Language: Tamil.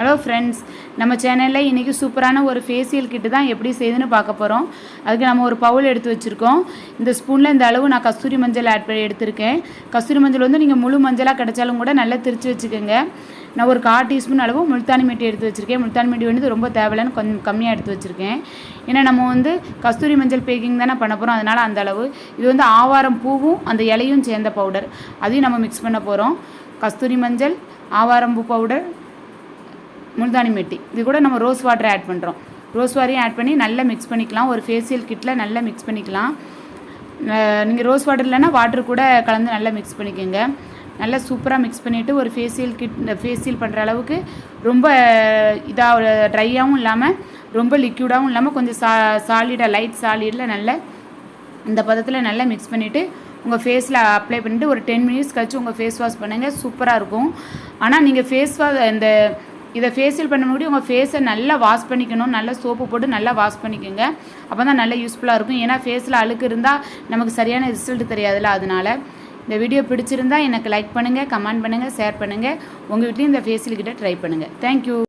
ஹலோ ஃப்ரெண்ட்ஸ் நம்ம சேனலில் இன்றைக்கி சூப்பரான ஒரு ஃபேஷியல் கிட்டு தான் எப்படி செய்யுதுன்னு பார்க்க போகிறோம் அதுக்கு நம்ம ஒரு பவுல் எடுத்து வச்சுருக்கோம். இந்த ஸ்பூனில் இந்த அளவு நான் கஸ்தூரி மஞ்சள் ஆட் பண்ணி எடுத்திருக்கேன். கஸ்தூரி மஞ்சள் வந்து நீங்கள் முழு மஞ்சளாக கிடைச்சாலும் கூட நல்லா திரிச்சு வச்சுக்கோங்க. நான் ஒரு கால் டீஸ்பூன் அளவு முல்தானி மெட்டி எடுத்து வச்சுருக்கேன். முல்தானி மெட்டி வந்து ரொம்ப தேவையில்லைன்னு கொஞ்சம் கம்மியாக எடுத்து வச்சுருக்கேன். ஏன்னா நம்ம வந்து கஸ்தூரி மஞ்சள் பேக்கிங் தானே பண்ண போகிறோம் அதனால் அந்த அளவு. இது வந்து ஆவாரம் பூவும் அந்த இலையும் சேர்ந்த பவுடர் அதையும் நம்ம மிக்ஸ் பண்ண போகிறோம் கஸ்தூரி மஞ்சள் ஆவாரம்பூ பவுடர் முல்தானி மெட்டி. இது கூட நம்ம ரோஸ் வாட்டர் ஆட் பண்ணுறோம் ரோஸ் வாட்டரையும் ஆட் பண்ணி நல்லா மிக்ஸ் பண்ணிக்கலாம். ஒரு ஃபேஷியல் கிட்டில் நல்லா மிக்ஸ் பண்ணிக்கலாம். நீங்கள் ரோஸ் வாட்டர் இல்லைன்னா வாட்டர் கூட கலந்து நல்லா மிக்ஸ் பண்ணிக்கோங்க. நல்லா சூப்பராக மிக்ஸ் பண்ணிவிட்டு ஒரு ஃபேஷியல் கிட் ஃபேஷியல் பண்ணுற அளவுக்கு ரொம்ப இதாக ட்ரையாகவும் இல்லாமல் ரொம்ப லிக்யூடாகவும் இல்லாமல் கொஞ்சம் சா சாலிடாக லைட் சாலிடில் நல்ல இந்த பதத்தில் நல்லா மிக்ஸ் பண்ணிவிட்டு உங்கள் ஃபேஸில் அப்ளை பண்ணிவிட்டு ஒரு டென் மினிட்ஸ் கழிச்சு உங்கள் ஃபேஸ் வாஷ் பண்ணுங்கள் சூப்பராக இருக்கும். ஆனால் நீங்கள் ஃபேஸ் வாஷ் இந்த இதை ஃபேஷியல் பண்ண முடியும். உங்கள் ஃபேஸை நல்லா வாஷ் பண்ணிக்கணும். நல்லா சோப்பு போட்டு நல்லா வாஷ் பண்ணிக்கோங்க. அப்போ தான் நல்லா யூஸ்ஃபுல்லாக இருக்கும். ஏன்னா ஃபேஸில் அழுக்கு இருந்தால் நமக்கு சரியான ரிசல்ட் தெரியாதுல்ல அதனால். இந்த வீடியோ பிடிச்சிருந்தா எனக்கு லைக் பண்ணுங்கள் கமெண்ட் பண்ணுங்கள் ஷேர் பண்ணுங்கள் உங்கள் வீட்லேயும் இந்த ஃபேஷியல் கிட்ட ட்ரை பண்ணுங்கள் தேங்க்யூ